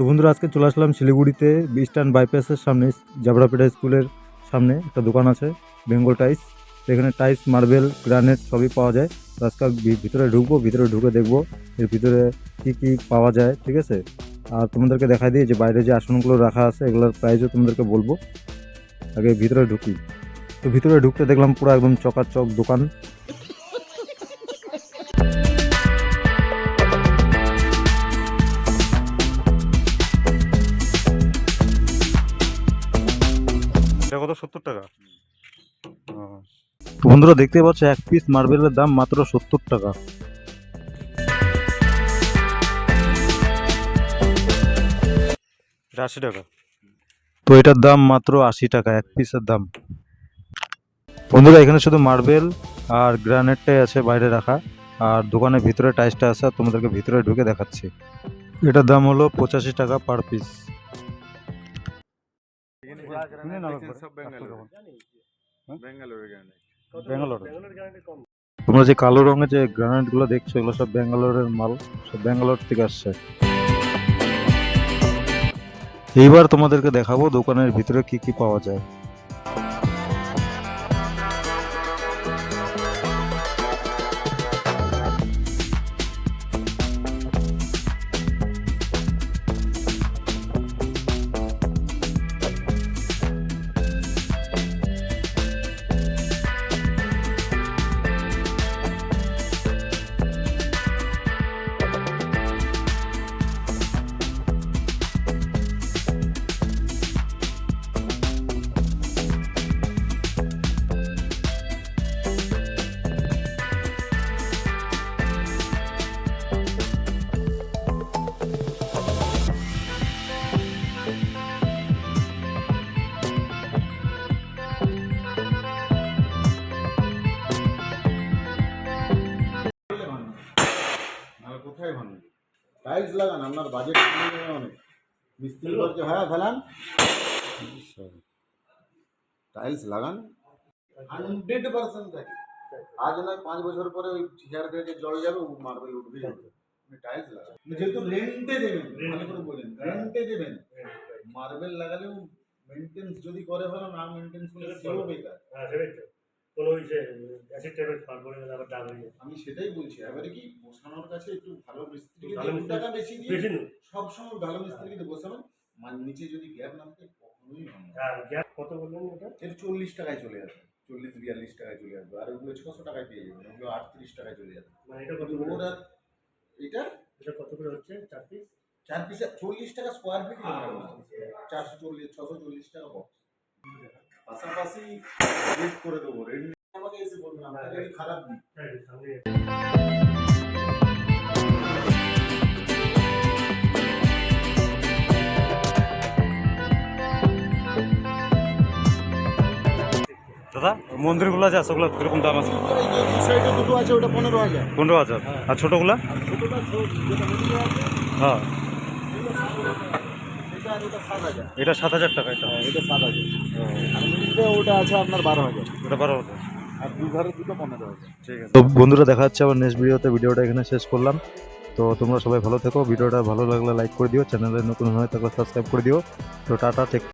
তো বন্ধুরা, আজকে চলে আসলাম শিলিগুড়িতে ইস্টার্ন বাইপাসের সামনে, জাবড়াপেটা স্কুলের সামনে একটা দোকান আছে বেঙ্গল টাইস এখানে টাইস মার্বেল গ্রানেট সবই পাওয়া যায়। তো আজকে ভিতরে ঢুকবো, ভিতরে ঢুকে দেখব এর ভিতরে কি কি পাওয়া যায়, ঠিক আছে? আর তোমাদেরকে দেখাই দিই যে বাইরে যে আসনগুলো রাখা আছে, এগুলোর প্রাইসও তোমাদেরকে বলব। আগে ভিতরে ঢুকি। তো ভিতরে ঢুকতে দেখলাম পুরো একদম চকাচক দোকান। কত সত্তর টাকা। বন্ধুরা দেখতে পাচ্ছ এক পিস মার্বেলের দাম মাত্র সত্তর টাকা। আশি টাকা। তো এটার দাম মাত্র আশি টাকা এক পিসের দাম। বন্ধুরা এখানে শুধু মার্বেল আর গ্রানাইটটাই আছে বাইরে রাখা। আর দোকানের ভিতরে টাইসটা আছে তোমাদেরকে ভিতরে ঢুকে দেখাচ্ছি। এটার দাম হলো পঁচাশি টাকা পার পিস তোমরা যে কালো রঙের যে গ্রানাইটগুলো দেখছ এগুলো সব ব্যাঙ্গালোরের মাল সব ব্যাঙ্গালোর থেকে আসছে। এইবার তোমাদেরকে দেখাবো দোকানের ভিতরে কি কি পাওয়া যায়। কোথায় ভাঙবে টাইলস লাগান আপনার বাজেট অনেক। মিস্ত্রি করছে হ্যাঁ ফেলান। টাইলস লাগান। হান্ড্রেড পার্সেন্ট থাকে আজ নয় পাঁচ বছর পরে ওই চেয়ার থেকে জল যাবে মার্বেল উঠবে টাইলস লাগান। যেহেতু রেন্টে দেবেন ভালো করে বলেন রেন্টে দেবেন। মার্বেল লাগালেও মেনটেন্স যদি করে ভালো না মেনটেন্স করলে সেও বেকার হ্যাঁ সেটাই কোনো ওই যে অ্যাসিড ট্যাবলেট খাওয়ার পরে আবার হয়ে যায়। আমি সেটাই বলছি এবারে কি বসানোর কাছে একটু ভালো মিস্ত্রিকে ভালো মিস্ত্রি- টাকা বেশি দিয়ে বেশি না সবসময় ভালো মিস্ত্রিকে বসাবেন? মানে নিচে যদি গ্যাপ না থাকে কখনোই হবে আর গ্যাস কত বললেন এটা? এর চল্লিশ টাকায় চলে আসবে চল্লিশ বিয়াল্লিশ টাকায় চলে আসবে আর ওগুলো ছশো টাকায় পেয়ে যাবেন ওগুলো আটত্রিশ টাকায় চলে যাবে। মানে এটা কত কিন্তু ওরা এটা? এটা কত করে হচ্ছে? চার পিস চার পিসে চল্লিশ টাকা স্কোয়ার ফিট চারশো চল্লিশ ছশো চল্লিশ টাকা বক্স পাশাপাশি রেট করে দেবো রেট আমাকে এসে বলবেন আপনাকে যদি খারাপ দিই হ্যাঁ দাদা মন্দিরগুলো আছে ওগুলো কীরকম দাম আছে? সাইডে দুটো আছে ওটা পনেরো হাজার। পনেরো হাজার। আর ছোটোগুলা? ছোটোটা ছোট- যেটা হ্যাঁ। এটা সাত হাজার। টাকা এটা। হ্যাঁ এটা সাত হাজার। ওটা আছে আপনার বারো হাজার। এটা বারো হাজার। তো বন্ধুরা, দেখা যাচ্ছে আবার নেক্সট ভিডিওতে ভিডিওটা এখানে শেষ করলাম। তো তোমরা সবাই ভালো থেকো। ভিডিওটা ভালো লাগলে লাইক করে দিও। চ্যানেলে নতুন হয়ে থাকলে সাবস্ক্রাইব করে দিও। তো টাটা টেক